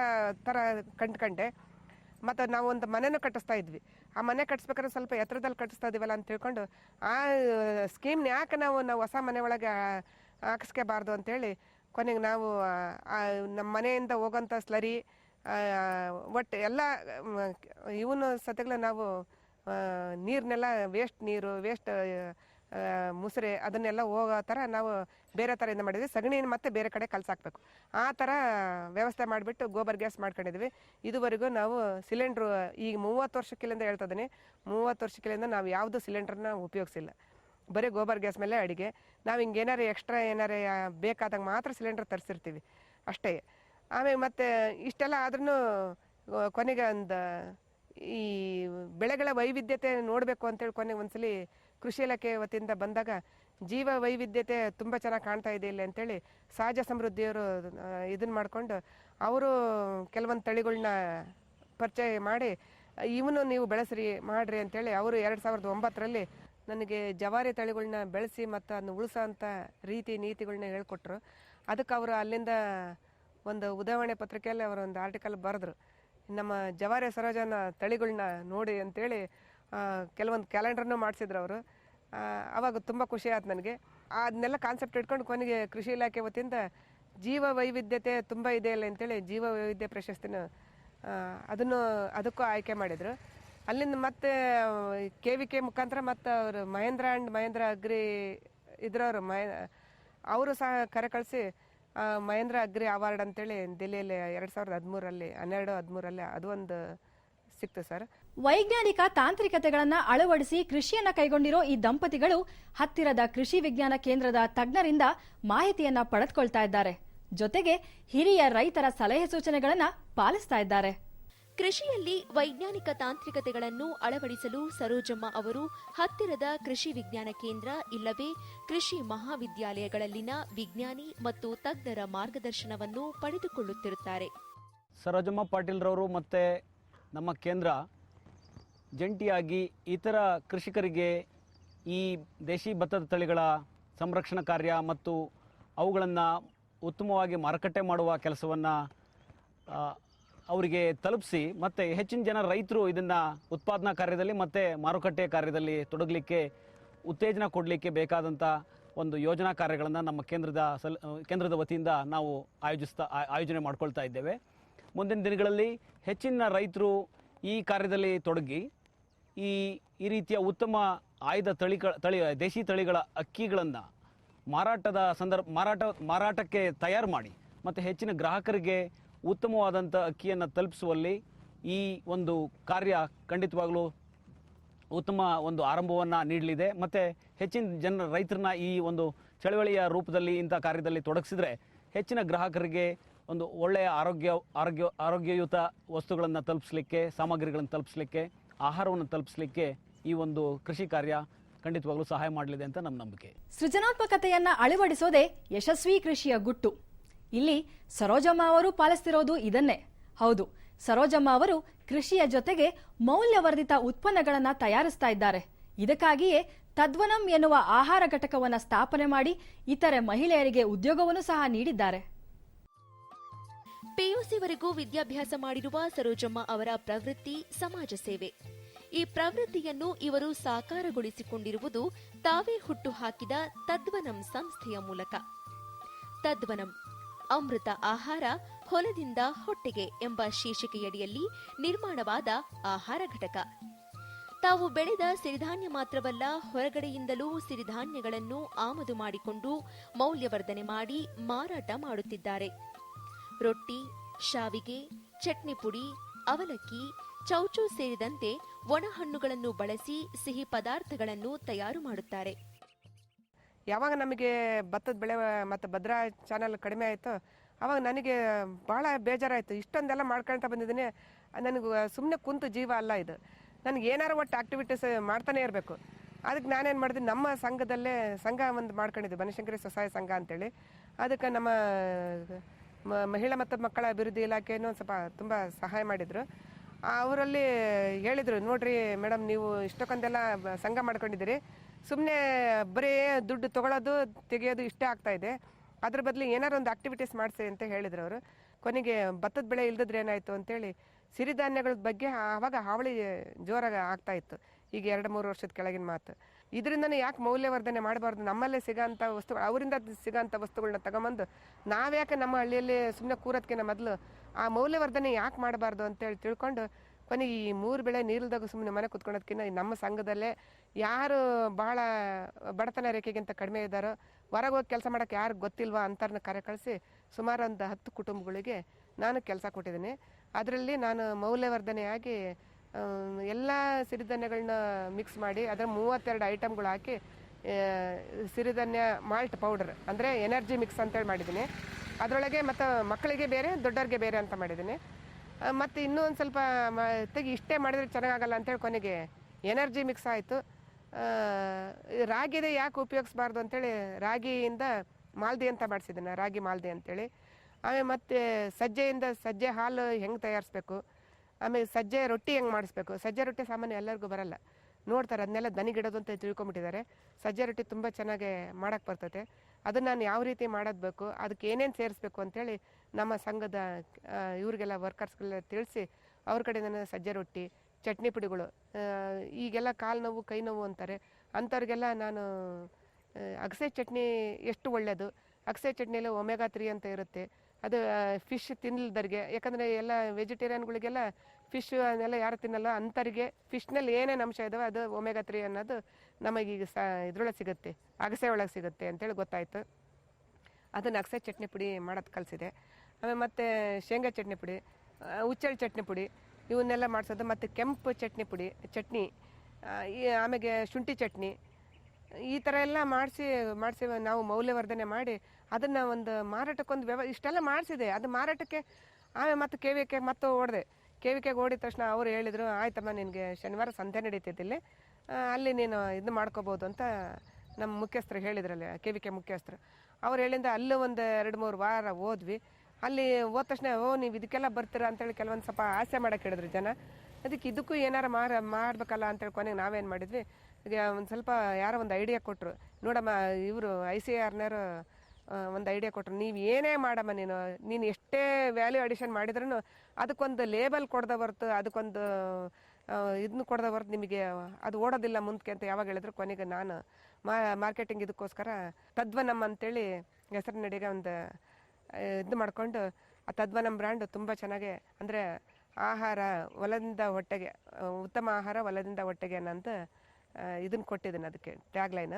Speaker 3: ಥರ ಕಂಡ್ಕೊಂಡೆ. ಮತ್ತು ನಾವು ಒಂದು ಮನೆನೂ ಕಟ್ಟಿಸ್ತಾ ಇದ್ವಿ. ಆ ಮನೆ ಕಟ್ಟಿಸ್ಬೇಕಾದ್ರೆ ಸ್ವಲ್ಪ ಎತ್ತರದಲ್ಲಿ ಕಟ್ಟಿಸ್ತಾ ಇದೀವಲ್ಲ ಅಂತ ತಿಳ್ಕೊಂಡು, ಆ ಸ್ಕೀಮ್ನ ಯಾಕೆ ನಾವು ನಾವು ಹೊಸ ಮನೆ ಒಳಗೆ ಹಾಕಿಸ್ಕೋಬಾರ್ದು ಅಂತೇಳಿ ಕೊನೆಗೆ ನಾವು ನಮ್ಮ ಮನೆಯಿಂದ ಹೋಗೋಂಥ ಸ್ಲರಿ ಒಟ್ಟು ಎಲ್ಲ ಇವನು ಸತ್ಯಗಳ ನಾವು ನೀರನ್ನೆಲ್ಲ ವೇಸ್ಟ್ ನೀರು ವೇಸ್ಟ್ ಮುಸುರೆ ಅದನ್ನೆಲ್ಲ ಹೋಗೋ ಥರ ನಾವು ಬೇರೆ ಥರ ಮಾಡಿದ್ವಿ. ಸಗಣಿನ ಮತ್ತೆ ಬೇರೆ ಕಡೆ ಕಲ್ಸಾಕ್ಬೇಕು. ಆ ಥರ ವ್ಯವಸ್ಥೆ ಮಾಡಿಬಿಟ್ಟು ಗೋಬರ್ ಗ್ಯಾಸ್ ಮಾಡ್ಕೊಂಡಿದ್ವಿ. ಇದುವರೆಗೂ ನಾವು ಸಿಲಿಂಡ್ರು ಈಗ ಮೂವತ್ತು ವರ್ಷಕ್ಕಿಲ್ಲಿಂದ ಹೇಳ್ತಾ ಇದ್ದೀನಿ, ಮೂವತ್ತು ವರ್ಷಕ್ಕಿಲ್ಲಿಂದ ನಾವು ಯಾವುದು ಸಿಲಿಂಡ್ರನ್ನ ಉಪಯೋಗಿಸಿಲ್ಲ. ಬರೀ ಗೋಬರ್ ಗ್ಯಾಸ್ ಮೇಲೆ ಅಡುಗೆ. ನಾವು ಹಿಂಗೆ ಏನಾರು ಎಕ್ಸ್ಟ್ರಾ ಏನಾರು ಬೇಕಾದಾಗ ಮಾತ್ರ ಸಿಲಿಂಡ್ರ್ ತರಿಸಿರ್ತೀವಿ. ಅಷ್ಟೇ. ಆಮೇಲೆ ಮತ್ತೆ ಇಷ್ಟೆಲ್ಲ ಆದ್ರೂ ಕೊನೆಗೆ ಒಂದು ಈ ಬೆಳೆಗಳ ವೈವಿಧ್ಯತೆ ನೋಡಬೇಕು ಅಂತೇಳಿ ಕೊನೆಗೆ ಒಂದ್ಸಲಿ ಕೃಷಿ ಇಲಾಖೆ ವತಿಯಿಂದ ಬಂದಾಗ ಜೀವ ವೈವಿಧ್ಯತೆ ತುಂಬ ಚೆನ್ನಾಗಿ ಕಾಣ್ತಾ ಇದೆ ಇಲ್ಲಿ ಅಂತೇಳಿ ಸಹಜ ಸಮೃದ್ಧಿಯವರು ಇದನ್ನ ಮಾಡಿಕೊಂಡು ಅವರು ಕೆಲವೊಂದು ತಳಿಗಳನ್ನ ಪರಿಚಯ ಮಾಡಿ, ಇವನು ನೀವು ಬೆಳೆಸ್ರಿ, ಮಾಡ್ರಿ ಅಂತೇಳಿ ಅವರು ಎರಡು ಸಾವಿರದ ಒಂಬತ್ತರಲ್ಲಿ ನನಗೆ ಜವಾರಿ ತಳಿಗಳನ್ನ ಬೆಳೆಸಿ ಮತ್ತು ಅದನ್ನ ಉಳಿಸೋ ಅಂಥ ರೀತಿ ನೀತಿಗಳನ್ನ ಹೇಳ್ಕೊಟ್ರು. ಅದಕ್ಕೆ ಅವರು ಅಲ್ಲಿಂದ ಒಂದು ಉದಾಹರಣೆ ಪತ್ರಿಕೆಯಲ್ಲಿ ಅವರು ಒಂದು ಆರ್ಟಿಕಲ್ ಬರೆದ್ರು. ನಮ್ಮ ಜವಾರಿ ಸರೋಜನ ತಳಿಗಳನ್ನ ನೋಡಿ ಅಂತೇಳಿ ಕೆಲವೊಂದು ಕ್ಯಾಲೆಂಡರ್ನು ಮಾಡಿಸಿದ್ರು ಅವರು. ಅವಾಗ ತುಂಬ ಖುಷಿ ಆಯ್ತು ನನಗೆ. ಅದನ್ನೆಲ್ಲ ಕಾನ್ಸೆಪ್ಟ್ ಇಟ್ಕೊಂಡು ಕೊನೆಗೆ ಕೃಷಿ ಇಲಾಖೆ ವತಿಯಿಂದ ಜೀವ ವೈವಿಧ್ಯತೆ ತುಂಬ ಇದೆ ಅಲ್ಲ ಅಂತೇಳಿ ಜೀವ ವೈವಿಧ್ಯ ಪ್ರಶಸ್ತಿನ ಅದನ್ನು, ಅದಕ್ಕೂ ಆಯ್ಕೆ ಮಾಡಿದರು. ಅಲ್ಲಿಂದ ಮತ್ತೆ ಕೆ ವಿ ಕೆ ಮುಖಾಂತರ ಮತ್ತು ಅವರು ಮಹೇಂದ್ರ ಆ್ಯಂಡ್ ಮಹೇಂದ್ರ ಅಗ್ರಿ ಇದ್ರವರು, ಮಹೇ, ಅವರು ಸಹ ಕರೆ ಕಳಿಸಿ ಮಹೇಂದ್ರ ಅಗ್ರಿ ಅವಾರ್ಡ್ ಅಂತೇಳಿ ದಿಲ್ಲಿಯಲ್ಲಿ ಎರಡು ಸಾವಿರದ ಹದಿಮೂರಲ್ಲಿ ಹನ್ನೆರಡು ಹದಿಮೂರಲ್ಲಿ ಅದು ಒಂದು ಸಿಕ್ತು ಸರ್.
Speaker 1: ವೈಜ್ಞಾನಿಕ ತಾಂತ್ರಿಕತೆಗಳನ್ನು ಅಳವಡಿಸಿ ಕೃಷಿಯನ್ನು ಕೈಗೊಂಡಿರೋ ಈ ದಂಪತಿಗಳು ಹತ್ತಿರದ ಕೃಷಿ ವಿಜ್ಞಾನ ಕೇಂದ್ರದ ತಜ್ಞರಿಂದ ಮಾಹಿತಿಯನ್ನು ಪಡೆದುಕೊಳ್ತಾ ಇದ್ದಾರೆ. ಜೊತೆಗೆ ಹಿರಿಯ ರೈತರ ಸಲಹೆ ಸೂಚನೆಗಳನ್ನು ಪಾಲಿಸ್ತಾ ಇದ್ದಾರೆ.
Speaker 2: ಕೃಷಿಯಲ್ಲಿ ವೈಜ್ಞಾನಿಕ ತಾಂತ್ರಿಕತೆಗಳನ್ನು ಅಳವಡಿಸಲು ಸರೋಜಮ್ಮ ಅವರು ಹತ್ತಿರದ ಕೃಷಿ ವಿಜ್ಞಾನ ಕೇಂದ್ರ ಇಲ್ಲವೇ ಕೃಷಿ ಮಹಾವಿದ್ಯಾಲಯಗಳಲ್ಲಿನ ವಿಜ್ಞಾನಿ ಮತ್ತು ತಜ್ಞರ ಮಾರ್ಗದರ್ಶನವನ್ನು ಪಡೆದುಕೊಳ್ಳುತ್ತಿರುತ್ತಾರೆ.
Speaker 4: ಸರೋಜಮ್ಮ ಪಾಟೀಲ್ರವರು ಮತ್ತೆ ನಮ್ಮ ಕೇಂದ್ರ ಜಂಟಿಯಾಗಿ ಇತರ ಕೃಷಿಕರಿಗೆ ಈ ದೇಶಿ ಭತ್ತದ ತಳಿಗಳ ಸಂರಕ್ಷಣಾ ಕಾರ್ಯ ಮತ್ತು ಅವುಗಳನ್ನು ಉತ್ತಮವಾಗಿ ಮಾರುಕಟ್ಟೆ ಮಾಡುವ ಕೆಲಸವನ್ನು ಅವರಿಗೆ ತಲುಪಿಸಿ ಮತ್ತು ಹೆಚ್ಚಿನ ಜನ ರೈತರು ಇದನ್ನು ಉತ್ಪಾದನಾ ಕಾರ್ಯದಲ್ಲಿ ಮತ್ತು ಮಾರುಕಟ್ಟೆ ಕಾರ್ಯದಲ್ಲಿ ತೊಡಗಲಿಕ್ಕೆ, ಉತ್ತೇಜನ ಕೊಡಲಿಕ್ಕೆ ಬೇಕಾದಂಥ ಒಂದು ಯೋಜನಾ ಕಾರ್ಯಗಳನ್ನು ನಮ್ಮ ಕೇಂದ್ರದ ಸಲ್, ಕೇಂದ್ರದ ವತಿಯಿಂದ ನಾವು ಆಯೋಜಿಸ್ತಾ ಆಯೋಜನೆ ಮಾಡ್ಕೊಳ್ತಾ ಇದ್ದೇವೆ. ಮುಂದಿನ ದಿನಗಳಲ್ಲಿ ಹೆಚ್ಚಿನ ರೈತರು ಈ ಕಾರ್ಯದಲ್ಲಿ ತೊಡಗಿ ಈ ಈ ರೀತಿಯ ಉತ್ತಮ ಆಯ್ದ ತಳಿಗಳ, ತಳಿ, ದೇಶಿ ತಳಿಗಳ ಅಕ್ಕಿಗಳನ್ನು ಮಾರಾಟದ ಸಂದರ್ಭ, ಮಾರಾಟ, ಮಾರಾಟಕ್ಕೆ ತಯಾರು ಮಾಡಿ ಮತ್ತು ಹೆಚ್ಚಿನ ಗ್ರಾಹಕರಿಗೆ ಉತ್ತಮವಾದಂಥ ಅಕ್ಕಿಯನ್ನು ತಲುಪಿಸುವಲ್ಲಿ ಈ ಒಂದು ಕಾರ್ಯ ಖಂಡಿತವಾಗಲೂ ಉತ್ತಮ ಒಂದು ಆರಂಭವನ್ನು ನೀಡಲಿದೆ. ಮತ್ತು ಹೆಚ್ಚಿನ ಜನ ರೈತರನ್ನ ಈ ಒಂದು ಚಳವಳಿಯ ರೂಪದಲ್ಲಿ ಇಂಥ ಕಾರ್ಯದಲ್ಲಿ ತೊಡಗಿಸಿದರೆ ಹೆಚ್ಚಿನ ಗ್ರಾಹಕರಿಗೆ ಒಂದು ಒಳ್ಳೆಯ ಆರೋಗ್ಯ ಆರೋಗ್ಯ, ಆರೋಗ್ಯಯುತ ವಸ್ತುಗಳನ್ನು ತಲುಪಿಸಲಿಕ್ಕೆ, ಸಾಮಗ್ರಿಗಳನ್ನು ತಲುಪಿಸಲಿಕ್ಕೆ ಆಹಾರವನ್ನು ತಲುಪಿಸಲಿಕ್ಕೆ ಈ ಒಂದು ಕೃಷಿ ಕಾರ್ಯ ಖಂಡಿತವಾಗ್ಲೂ ಸಹಾಯ ಮಾಡಲಿದೆ ಅಂತ ನಮ್ಮ ನಂಬಿಕೆ.
Speaker 1: ಸೃಜನಾತ್ಮಕತೆಯನ್ನ ಅಳವಡಿಸೋದೇ ಯಶಸ್ವಿ ಕೃಷಿಯ ಗುಟ್ಟು. ಇಲ್ಲಿ ಸರೋಜಮ್ಮ ಅವರು ಪಾಲಿಸ್ತಿರೋದು ಇದನ್ನೇ. ಹೌದು, ಸರೋಜಮ್ಮ ಅವರು ಕೃಷಿಯ ಜೊತೆಗೆ ಮೌಲ್ಯವರ್ಧಿತ ಉತ್ಪನ್ನಗಳನ್ನು ತಯಾರಿಸ್ತಾ ಇದ್ದಾರೆ. ಇದಕ್ಕಾಗಿಯೇ ತದ್ವನಂ ಎನ್ನುವ ಆಹಾರ ಘಟಕವನ್ನ ಸ್ಥಾಪನೆ ಮಾಡಿ ಇತರೆ ಮಹಿಳೆಯರಿಗೆ ಉದ್ಯೋಗವನ್ನು ಸಹ ನೀಡಿದ್ದಾರೆ.
Speaker 2: ಪಿಯುಸಿವರೆಗೂ ವಿದ್ಯಾಭ್ಯಾಸ ಮಾಡಿರುವ ಸರೋಜಮ್ಮ ಅವರ ಪ್ರವೃತ್ತಿ ಸಮಾಜ ಸೇವೆ. ಈ ಪ್ರವೃತ್ತಿಯನ್ನು ಇವರು ಸಾಕಾರಗೊಳಿಸಿಕೊಂಡಿರುವುದು ತಾವೇ ಹುಟ್ಟು ಹಾಕಿದ ತದ್ವನಂ ಸಂಸ್ಥೆಯ ಮೂಲಕ. ತದ್ವನಂ, ಅಮೃತ ಆಹಾರ ಹೊಲದಿಂದ ಹೊಟ್ಟೆಗೆ ಎಂಬ ಶೀರ್ಷಿಕೆಯಡಿಯಲ್ಲಿ ನಿರ್ಮಾಣವಾದ ಆಹಾರ ಘಟಕ. ತಾವು ಬೆಳೆದ ಸಿರಿಧಾನ್ಯ ಮಾತ್ರವಲ್ಲ, ಹೊರಗಡೆಯಿಂದಲೂ ಸಿರಿಧಾನ್ಯಗಳನ್ನು ಆಮದು ಮಾಡಿಕೊಂಡು ಮೌಲ್ಯವರ್ಧನೆ ಮಾಡಿ ಮಾರಾಟ ಮಾಡುತ್ತಿದ್ದಾರೆ. ರೊಟ್ಟಿ, ಶಾವಿಗೆ, ಚಟ್ನಿ ಪುಡಿ, ಅವಲಕ್ಕಿ, ಚೌಚೌ ಸೇರಿದಂತೆ ಒಣಹಣ್ಣುಗಳನ್ನು ಬಳಸಿ ಸಿಹಿ ಪದಾರ್ಥಗಳನ್ನು ತಯಾರು ಮಾಡುತ್ತಾರೆ.
Speaker 3: ಯಾವಾಗ ನಮಗೆ ಭತ್ತದ ಬೆಳೆ ಮತ್ತು ಭದ್ರಾ ಚಾನಲ್ ಕಡಿಮೆ ಆಯಿತು, ಅವಾಗ ನನಗೆ ಭಾಳ ಬೇಜಾರಾಯಿತು. ಇಷ್ಟೊಂದೆಲ್ಲ ಮಾಡ್ಕೊಳ್ತಾ ಬಂದಿದ್ದೀನಿ. ನನಗೆ ಸುಮ್ಮನೆ ಕುಂತು ಜೀವ ಅಲ್ಲ ಇದು. ನನಗೆ ಏನಾರು ಒಟ್ಟು ಆಕ್ಟಿವಿಟೀಸ್ ಮಾಡ್ತಾನೆ ಇರಬೇಕು. ಅದಕ್ಕೆ ನಾನೇನು ಮಾಡಿದೆ, ನಮ್ಮ ಸಂಘದಲ್ಲೇ ಸಂಘ ಒಂದು ಮಾಡ್ಕೊಂಡಿದ್ದೆ, ಬನಶಂಕರಿ ಸ್ವಸಹಾಯ ಸಂಘ ಅಂತೇಳಿ. ಅದಕ್ಕೆ ನಮ್ಮ ಮಹಿಳಾ ಮತ್ತು ಮಕ್ಕಳ ಅಭಿವೃದ್ಧಿ ಇಲಾಖೆಯನ್ನು ಸ್ವಲ್ಪ ತುಂಬ ಸಹಾಯ ಮಾಡಿದರು. ಅವರಲ್ಲಿ ಹೇಳಿದರು, ನೋಡ್ರಿ ಮೇಡಮ್ ನೀವು ಇಷ್ಟಕ್ಕೊಂದೆಲ್ಲ ಸಂಘ ಮಾಡ್ಕೊಂಡಿದ್ದೀರಿ. ಸುಮ್ಮನೆ ಬರೀ ದುಡ್ಡು ತಗೊಳ್ಳೋದು ತೆಗೆಯೋದು ಇಷ್ಟೇ ಆಗ್ತಾ ಇದೆ. ಅದ್ರ ಬದಲು ಏನಾರು ಒಂದು ಆಕ್ಟಿವಿಟೀಸ್ ಮಾಡಿಸಿ ಅಂತ ಹೇಳಿದ್ರು ಅವರು. ಕೊನೆಗೆ, ಭತ್ತದ ಬೆಳೆ ಇಲ್ದಿದ್ರೆ ಏನಾಯಿತು? ಅಂತೇಳಿ ಸಿರಿಧಾನ್ಯಗಳ ಬಗ್ಗೆ ಆವಾಗ ಹಾವಳಿ ಜೋರಾಗಿ ಆಗ್ತಾ ಇತ್ತು. ಈಗ ಎರಡು ಮೂರು ವರ್ಷದ ಕೆಳಗಿನ ಮಾತು. ಇದರಿಂದನೇ ಯಾಕೆ ಮೌಲ್ಯವರ್ಧನೆ ಮಾಡಬಾರ್ದು? ನಮ್ಮಲ್ಲೇ ಸಿಗೋಂಥ ವಸ್ತುಗಳು ಅವರಿಂದ ಸಿಗೋಂಥ ವಸ್ತುಗಳನ್ನ ತಗೊಂಬಂದು ನಾವ್ಯಾಕೆ ನಮ್ಮ ಹಳ್ಳಿಯಲ್ಲಿ ಸುಮ್ಮನೆ ಕೂರೋದಕ್ಕಿಂತ ಮೊದಲು? ಆ ಮೌಲ್ಯವರ್ಧನೆ ಯಾಕೆ ಮಾಡಬಾರ್ದು ಅಂತೇಳಿ ತಿಳ್ಕೊಂಡು ಕೊನೆಗೆ ಈ ಮೂರು ಬೆಳೆ ನೀರಿಲ್ದಾಗ ಸುಮ್ಮನೆ ಮನೆ ಕುತ್ಕೊಳ್ಳೋದಕ್ಕಿಂತ ನಮ್ಮ ಸಂಘದಲ್ಲೇ ಯಾರು ಭಾಳ ಬಡತನ ರೇಖೆಗಿಂತ ಕಡಿಮೆ ಇದ್ದಾರೋ, ಹೊರಗೆ ಹೋಗಿ ಕೆಲಸ ಮಾಡೋಕ್ಕೆ ಯಾರು ಗೊತ್ತಿಲ್ವಾ ಅಂತಾರನ್ನ ಕರೆ ಕಳಿಸಿ ಸುಮಾರು ಒಂದು ಹತ್ತು ಕುಟುಂಬಗಳಿಗೆ ನಾನು ಕೆಲಸ ಕೊಟ್ಟಿದ್ದೀನಿ. ಅದರಲ್ಲಿ ನಾನು ಮೌಲ್ಯವರ್ಧನೆಯಾಗಿ ಎಲ್ಲ ಸಿರಿಧಾನ್ಯಗಳನ್ನ ಮಿಕ್ಸ್ ಮಾಡಿ ಅದರ ಮೂವತ್ತೆರಡು ಐಟಮ್ಗಳು ಹಾಕಿ ಸಿರಿಧಾನ್ಯ ಮಾಲ್ಟ್ ಪೌಡರ್ ಅಂದರೆ ಎನರ್ಜಿ ಮಿಕ್ಸ್ ಅಂತೇಳಿ ಮಾಡಿದ್ದೀನಿ. ಅದರೊಳಗೆ ಮತ್ತು ಮಕ್ಕಳಿಗೆ ಬೇರೆ ದೊಡ್ಡವ್ರಿಗೆ ಬೇರೆ ಅಂತ ಮಾಡಿದ್ದೀನಿ. ಮತ್ತು ಇನ್ನೂ ಒಂದು ಸ್ವಲ್ಪ ತೆಗಿ ಇಷ್ಟೇ ಮಾಡಿದ್ರೆ ಚೆನ್ನಾಗಲ್ಲ ಅಂತೇಳಿ ಕೊನೆಗೆ ಎನರ್ಜಿ ಮಿಕ್ಸ್ ಆಯಿತು. ರಾಗಿದೆ ಯಾಕೆ ಉಪಯೋಗಿಸ್ಬಾರ್ದು ಅಂತೇಳಿ ರಾಗಿಯಿಂದ ಮಾಲ್ದಿ ಅಂತ ಮಾಡಿಸಿದ್ದೀನಿ, ರಾಗಿ ಮಾಲ್ದಿ ಅಂತೇಳಿ. ಆಮೇಲೆ ಮತ್ತೆ ಸಜ್ಜೆಯಿಂದ ಸಜ್ಜೆ ಹಾಲು ಹೆಂಗೆ ತಯಾರಿಸ್ಬೇಕು? ಆಮೇಲೆ ಸಜ್ಜೆ ರೊಟ್ಟಿ ಹೆಂಗೆ ಮಾಡಿಸ್ಬೇಕು? ಸಜ್ಜೆ ರೊಟ್ಟಿ ಸಾಮಾನ್ಯ ಎಲ್ಲರಿಗೂ ಬರಲ್ಲ. ನೋಡ್ತಾರೆ, ಅದನ್ನೆಲ್ಲ ದನಿಗಿಡೋದು ಅಂತ ತಿಳ್ಕೊಂಬಿಟ್ಟಿದ್ದಾರೆ ಸಜ್ಜೆ ರೊಟ್ಟಿ ತುಂಬ ಚೆನ್ನಾಗಿ ಮಾಡೋಕ್ಕೆ ಬರ್ತೈತೆ. ಅದನ್ನು ನಾನು ಯಾವ ರೀತಿ ಮಾಡೋದ್ಬೇಕು ಅದಕ್ಕೆ ಏನೇನು ಸೇರಿಸ್ಬೇಕು ಅಂತೇಳಿ ನಮ್ಮ ಸಂಘದ ಇವರಿಗೆಲ್ಲ ವರ್ಕರ್ಸ್ಗೆಲ್ಲ ತಿಳಿಸಿ ಅವ್ರ ಕಡೆ ನಾನು ಸಜ್ಜೆ ರೊಟ್ಟಿ, ಚಟ್ನಿ ಪುಡಿಗಳು ಈಗೆಲ್ಲ ಕಾಲು ನೋವು, ಕೈ ನೋವು ಅಂತಾರೆ. ಅಂಥವ್ರಿಗೆಲ್ಲ ನಾನು ಅಗಸೆ ಚಟ್ನಿ ಎಷ್ಟು ಒಳ್ಳೆಯದು ಅಗಸೆ ಚಟ್ನಿಯಲ್ಲಿ ಒಮೆಗಾ ತ್ರೀ ಅಂತ ಇರುತ್ತೆ. ಅದು ಫಿಶ್ ತಿನ್ನಲ್ದರಿಗೆ ಯಾಕಂದರೆ ಎಲ್ಲ ವೆಜಿಟೇರಿಯನ್ಗಳಿಗೆಲ್ಲ ಫಿಶ್ ಅನ್ನೆಲ್ಲ ಯಾರು ತಿನ್ನಲ್ಲ ಅಂಥವ್ರಿಗೆ ಫಿಶ್ನಲ್ಲಿ ಏನೇನು ಅಂಶ ಇದಾವೆ ಅದು ಒಮೆಗಾ ತ್ರೀ ಅನ್ನೋದು ನಮಗೀಗ ಸ ಇದ್ರೊಳಗೆ ಸಿಗುತ್ತೆ. ಅಗಸೆ ಒಳಗೆ ಸಿಗುತ್ತೆ ಅಂತೇಳಿ ಗೊತ್ತಾಯಿತು. ಅದನ್ನು ಅಗಸೆ ಚಟ್ನಿ ಪುಡಿ ಮಾಡೋದು ಕಲಿಸಿದೆ. ಆಮೇಲೆ ಮತ್ತು ಶೇಂಗಾ ಚಟ್ನಿ ಪುಡಿ ಆ, ಚಟ್ನಿ ಪುಡಿ ಇವನ್ನೆಲ್ಲ ಮಾಡಿಸೋದು. ಮತ್ತು ಕೆಂಪು ಚಟ್ನಿ ಪುಡಿ ಚಟ್ನಿ ಈ ಆಮೇಲೆ ಶುಂಠಿ ಚಟ್ನಿ ಈ ಥರ ಎಲ್ಲ ಮಾಡಿಸಿ ಮಾಡಿಸಿ ನಾವು ಮೌಲ್ಯವರ್ಧನೆ ಮಾಡಿ ಅದನ್ನು ಒಂದು ಮಾರಾಟಕ್ಕೊಂದು ವ್ಯವ ಇಷ್ಟೆಲ್ಲ ಮಾಡಿಸಿದೆ. ಅದು ಮಾರಾಟಕ್ಕೆ ಆಮೇಲೆ ಮತ್ತೆ ಕೆ ವಿ ಕೆ ಮತ್ತೆ ಓಡಿದೆ. ಕೆ ವಿ ಕೆಗೆ ಓಡಿದ ತಕ್ಷಣ ಅವ್ರು ಹೇಳಿದರು, ಆಯ್ತಮ್ಮ, ನಿನಗೆ ಶನಿವಾರ ಸಂತೆ ನಡೀತೈತಿ ಇಲ್ಲಿ. ಅಲ್ಲಿ ನೀನು ಇದು ಮಾಡ್ಕೋಬೋದು ಅಂತ ನಮ್ಮ ಮುಖ್ಯಸ್ಥರು ಹೇಳಿದ್ರಲ್ಲಿ ಕೆ ವಿ ಕೆ ಮುಖ್ಯಸ್ಥರು. ಅವ್ರು ಹೇಳಿಂದ ಅಲ್ಲೂ ಒಂದು ಎರಡು ಮೂರು ವಾರ ಹೋದ್ವಿ. ಅಲ್ಲಿ ಹೋದ ತಕ್ಷಣ, ಓ, ನೀವು ಇದಕ್ಕೆಲ್ಲ ಬರ್ತೀರಾ? ಅಂತೇಳಿ ಕೆಲವೊಂದು ಸ್ವಲ್ಪ ಆಸೆ ಮಾಡಕ್ಕೆ ಹೇಳಿದ್ರು ಜನ. ಅದಕ್ಕೆ ಇದಕ್ಕೂ ಏನಾರು ಮಾರ, ಮಾಡಬೇಕಲ್ಲ ಅಂತೇಳಿ ಕೊನೆಗೆ ನಾವೇನು ಮಾಡಿದ್ವಿ. ಒಂದು ಸ್ವಲ್ಪ ಯಾರೋ ಒಂದು ಐಡಿಯಾ ಕೊಟ್ಟರು ನೋಡಮ್ಮ, ಇವರು ಐ ಸಿ ಆರ್ನಾರು ಒಂದು ಐಡಿಯಾ ಕೊಟ್ಟರು ನೀವು ಏನೇ ಮಾಡಮ್ಮ ನೀನು ನೀನು ಎಷ್ಟೇ ವ್ಯಾಲ್ಯೂ ಅಡಿಷನ್ ಮಾಡಿದ್ರೂ ಅದಕ್ಕೊಂದು ಲೇಬಲ್ ಕೊಡ್ದೆ ಹೊರ್ತು, ಅದಕ್ಕೊಂದು ಇದನ್ನು ಕೊಡ್ದೆ ಹೊರ್ತು ನಿಮಗೆ ಅದು ಓಡೋದಿಲ್ಲ ಮುಂದಕ್ಕೆ ಅಂತ ಯಾವಾಗ ಹೇಳಿದ್ರು ಕೊನೆಗೆ ನಾನು. ಮಾರ್ಕೆಟಿಂಗ್ ಇದಕ್ಕೋಸ್ಕರ ತದ್ವನಮ್ ಅಂತೇಳಿ ಹೆಸರು ನಡಿಗೆ ಒಂದು ಇದು ಮಾಡಿಕೊಂಡು, ಆ ತದ್ವನಮ್ ಬ್ರ್ಯಾಂಡ್ ತುಂಬ ಚೆನ್ನಾಗಿ, ಅಂದರೆ ಆಹಾರ ಹೊಲದಿಂದ ಹೊಟ್ಟೆಗೆ, ಉತ್ತಮ ಆಹಾರ ಹೊಲದಿಂದ ಹೊಟ್ಟೆಗೆ ಅನ್ನೋಂಥ ಇದನ್ನು ಕೊಟ್ಟಿದ್ದೀನಿ ಅದಕ್ಕೆ ಟ್ಯಾಗ್ಲೈನ್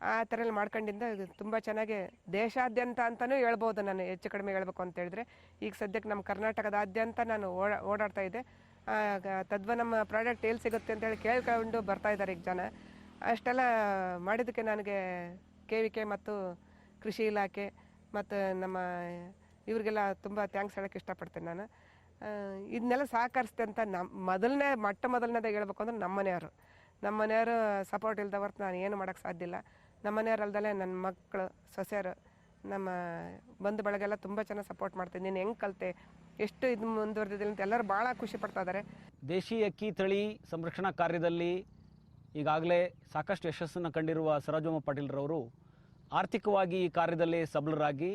Speaker 3: ಆ ಥರ ಎಲ್ಲ ಮಾಡ್ಕೊಂಡಿಂದ ತುಂಬ ಚೆನ್ನಾಗಿ ದೇಶಾದ್ಯಂತ ಅಂತಲೂ ಹೇಳ್ಬೋದು ನಾನು, ಹೆಚ್ಚು ಕಡಿಮೆ ಹೇಳ್ಬೇಕು ಅಂತ ಹೇಳಿದ್ರೆ. ಈಗ ಸದ್ಯಕ್ಕೆ ನಮ್ಮ ಕರ್ನಾಟಕದಾದ್ಯಂತ ನಾನು ಓಡಾ, ಓಡಾಡ್ತಾ ಇದ್ದೆ. ತದ್ವ ನಮ್ಮ ಪ್ರಾಡಕ್ಟ್ ಎಲ್ಲಿ ಸಿಗುತ್ತೆ ಅಂತೇಳಿ ಕೇಳ್ಕೊಂಡು ಬರ್ತಾ ಇದ್ದಾರೆ ಈಗ ಜನ. ಅಷ್ಟೆಲ್ಲ ಮಾಡಿದ್ದಕ್ಕೆ ನನಗೆ ಕೆ ವಿ ಕೆ ಮತ್ತು ಕೃಷಿ ಇಲಾಖೆ ಮತ್ತು ನಮ್ಮ ಇವ್ರಿಗೆಲ್ಲ ತುಂಬ ಥ್ಯಾಂಕ್ಸ್ ಹೇಳೋಕ್ಕೆ ಇಷ್ಟಪಡ್ತೇನೆ ನಾನು. ಇದನ್ನೆಲ್ಲ ಸಹಕರಿಸ್ತೆ ಅಂತ ನಮ್ಮ ಮೊದಲನೇ, ಮೊಟ್ಟ ಮೊದಲನೇದಾಗಿ ಹೇಳ್ಬೇಕು ಅಂದ್ರೆ ನಮ್ಮ ಮನೆಯವರು ನಮ್ಮ ಮನೆಯವರು ಸಪೋರ್ಟ್ ಇಲ್ಲದ ಹೊರ್ತು ನಾನು ಏನು ಮಾಡೋಕ್ಕೆ ಸಾಧ್ಯ ಇಲ್ಲ. ನಮ್ಮ ಮನೆಯವ್ರು ನನ್ನ ಮಕ್ಕಳು ಸೊಸೆಯರು ನಮ್ಮ ಬಂಧು ಬಳಗೆಲ್ಲ ತುಂಬ ಚೆನ್ನಾಗಿ ಸಪೋರ್ಟ್ ಮಾಡ್ತೀನಿ ನೀನು ಹೆಂಗೆ ಕಲಿತೆ? ಎಷ್ಟು ಇದು ಮುಂದುವರೆದಿದ್ದೀನಿ ಅಂತ ಎಲ್ಲರೂ ಭಾಳ ಖುಷಿ ಪಡ್ತಾ ಇದ್ದಾರೆ
Speaker 4: ದೇಶಿ ಅಕ್ಕಿ ತಳಿ ಸಂರಕ್ಷಣಾ ಕಾರ್ಯದಲ್ಲಿ ಈಗಾಗಲೇ ಸಾಕಷ್ಟು ಯಶಸ್ಸನ್ನು ಕಂಡಿರುವ ಸರೋಜಮ್ಮ ಪಾಟೀಲ್ರವರು ಆರ್ಥಿಕವಾಗಿ ಈ ಕಾರ್ಯದಲ್ಲಿ ಸಬಲರಾಗಿ,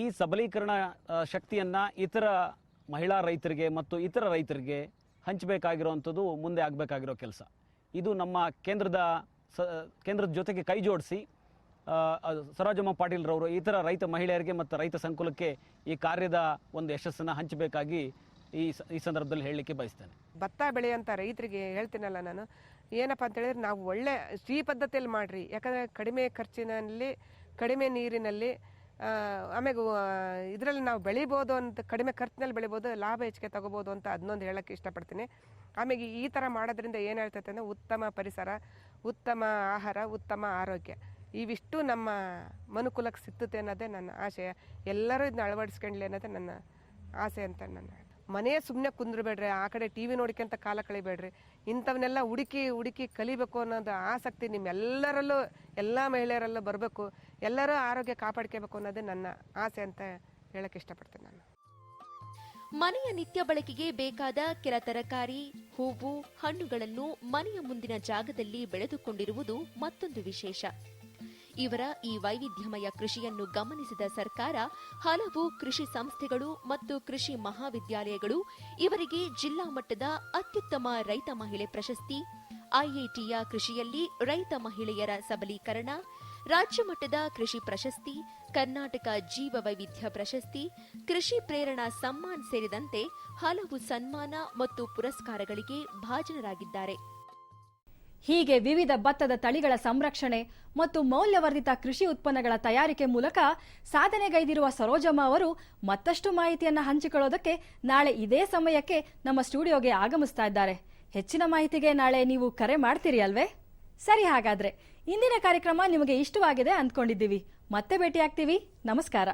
Speaker 4: ಈ ಸಬಲೀಕರಣ ಶಕ್ತಿಯನ್ನು ಇತರ ಮಹಿಳಾ ರೈತರಿಗೆ ಮತ್ತು ಇತರ ರೈತರಿಗೆ ಹಂಚಬೇಕಾಗಿರೋವಂಥದ್ದು ಮುಂದೆ ಆಗಬೇಕಾಗಿರೋ ಕೆಲಸ. ಇದು ನಮ್ಮ ಕೇಂದ್ರದ ಸ, ಕೇಂದ್ರದ ಜೊತೆಗೆ ಕೈ ಜೋಡಿಸಿ ಸರೋಜಮ್ಮ ಪಾಟೀಲ್ರವರು ಈ ಥರ ರೈತ ಮಹಿಳೆಯರಿಗೆ ಮತ್ತು ರೈತ ಸಂಕುಲಕ್ಕೆ ಈ ಕಾರ್ಯದ ಒಂದು ಯಶಸ್ಸನ್ನು ಹಂಚಬೇಕಾಗಿ ಈ ಈ ಸಂದರ್ಭದಲ್ಲಿ ಹೇಳಲಿಕ್ಕೆ ಬಯಸ್ತೇನೆ.
Speaker 3: ಭತ್ತ ಬೆಳೆಯಂಥ ರೈತರಿಗೆ ಹೇಳ್ತೀನಲ್ಲ ನಾನು, ಏನಪ್ಪ ಅಂತ ಹೇಳಿದ್ರೆ ನಾವು ಒಳ್ಳೆ ಶ್ರೀ ಪದ್ಧತಿಯಲ್ಲಿ ಮಾಡಿರಿ, ಯಾಕಂದರೆ ಕಡಿಮೆ ಖರ್ಚಿನಲ್ಲಿ, ಕಡಿಮೆ ನೀರಿನಲ್ಲಿ ಆಮೇಲೆ ಇದರಲ್ಲಿ ನಾವು ಬೆಳಿಬೋದು ಅಂತ, ಕಡಿಮೆ ಖರ್ಚಿನಲ್ಲಿ ಬೆಳಿಬೋದು, ಲಾಭ ಹೆಚ್ಚಿಗೆ ತಗೋಬೋದು ಅಂತ ಅದನ್ನೊಂದು ಹೇಳೋಕ್ಕೆ ಇಷ್ಟಪಡ್ತೀನಿ. ಆಮೇಲೆ ಈ ಥರ ಮಾಡೋದ್ರಿಂದ ಏನು ಹೇಳ್ತೈತೆ ಅಂದರೆ ಉತ್ತಮ ಪರಿಸರ, ಉತ್ತಮ ಆಹಾರ, ಉತ್ತಮ ಆರೋಗ್ಯ. ಇವಿಷ್ಟು ನಮ್ಮ ಮನುಕುಲಕ್ಕೆ ಸಿಕ್ತುತ್ತೆ ಅನ್ನೋದೇ ನನ್ನ ಆಶಯ. ಎಲ್ಲರೂ ಇದನ್ನ ಅಳವಡಿಸ್ಕೊಂಡ್ಲಿ ಅನ್ನೋದೇ ನನ್ನ ಆಸೆ ಅಂತ ನನ್ನ ಮನೆ ಸುಮ್ಮನೆ ಕುಂದ್ರಬೇಡ್ರಿ, ಆ ಕಡೆ ಟಿ ವಿ ನೋಡ್ಕೊಂತ ಕಾಲ ಕಳಿಬೇಡ್ರಿ. ಇಂಥವನ್ನೆಲ್ಲ ಹುಡುಕಿ ಹುಡುಕಿ ಕಲಿಬೇಕು ಅನ್ನೋದು ಆಸಕ್ತಿ ನಿಮ್ಮೆಲ್ಲರಲ್ಲೂ, ಎಲ್ಲ ಮಹಿಳೆಯರಲ್ಲೂ ಬರಬೇಕು. ಎಲ್ಲರೂ ಆರೋಗ್ಯ ಕಾಪಾಡ್ಕೋಬೇಕು ಅನ್ನೋದೇ ನನ್ನ ಆಸೆ ಅಂತ ಹೇಳಕ್ಕೆ ಇಷ್ಟಪಡ್ತೀನಿ ನಾನು.
Speaker 2: ಮನೆಯ ನಿತ್ಯ ಬಳಕೆಗೆ ಬೇಕಾದ ಕೆಲ ತರಕಾರಿ, ಹೂವು, ಹಣ್ಣುಗಳನ್ನು ಮನೆಯ ಮುಂದಿನ ಜಾಗದಲ್ಲಿ ಬೆಳೆದುಕೊಂಡಿರುವುದು ಮತ್ತೊಂದು ವಿಶೇಷ. ಇವರ ಈ ವೈವಿಧ್ಯಮಯ ಕೃಷಿಯನ್ನು ಗಮನಿಸಿದ ಸರ್ಕಾರ, ಹಲವು ಕೃಷಿ ಸಂಸ್ಥೆಗಳು ಮತ್ತು ಕೃಷಿ ಮಹಾವಿದ್ಯಾಲಯಗಳು ಇವರಿಗೆ ಜಿಲ್ಲಾ ಮಟ್ಟದ ಅತ್ಯುತ್ತಮ ರೈತ ಮಹಿಳೆ ಪ್ರಶಸ್ತಿ, ಐಐಟಿಯ ಕೃಷಿಯಲ್ಲಿ ರೈತ ಮಹಿಳೆಯರ ಸಬಲೀಕರಣ, ರಾಜ್ಯ ಮಟ್ಟದ ಕೃಷಿ ಪ್ರಶಸ್ತಿ ಕರ್ನಾಟಕ ಜೀವ ವೈವಿಧ್ಯ ಪ್ರಶಸ್ತಿ, ಕೃಷಿ ಪ್ರೇರಣಾ ಸಮ್ಮಾನ್ ಸೇರಿದಂತೆ ಹಲವು ಸನ್ಮಾನ ಮತ್ತು ಪುರಸ್ಕಾರಗಳಿಗೆ ಭಾಜನರಾಗಿದ್ದಾರೆ.
Speaker 1: ಹೀಗೆ ವಿವಿಧ ಭತ್ತದ ತಳಿಗಳ ಸಂರಕ್ಷಣೆ ಮತ್ತು ಮೌಲ್ಯವರ್ಧಿತ ಕೃಷಿ ಉತ್ಪನ್ನಗಳ ತಯಾರಿಕೆ ಮೂಲಕ ಸಾಧನೆಗೈದಿರುವ ಸರೋಜಮ್ಮ ಅವರು ಮತ್ತಷ್ಟು ಮಾಹಿತಿಯನ್ನು ಹಂಚಿಕೊಳ್ಳೋದಕ್ಕೆ ನಾಳೆ ಇದೇ ಸಮಯಕ್ಕೆ ನಮ್ಮ ಸ್ಟುಡಿಯೋಗೆ ಆಗಮಿಸ್ತಾ ಇದ್ದಾರೆ. ಹೆಚ್ಚಿನ ಮಾಹಿತಿಗೆ ನಾಳೆ ನೀವು ಕರೆ ಮಾಡ್ತೀರಿ ಅಲ್ವೇ? ಸರಿ ಹಾಗಾದ್ರೆ ಇಂದಿನ ಕಾರ್ಯಕ್ರಮ ನಿಮಗೆ ಇಷ್ಟವಾಗಿದೆ ಅಂದ್ಕೊಂಡಿದ್ದೀವಿ. ಮತ್ತೆ ಭೇಟಿಯಾಗ್ತೀವಿ. ನಮಸ್ಕಾರ.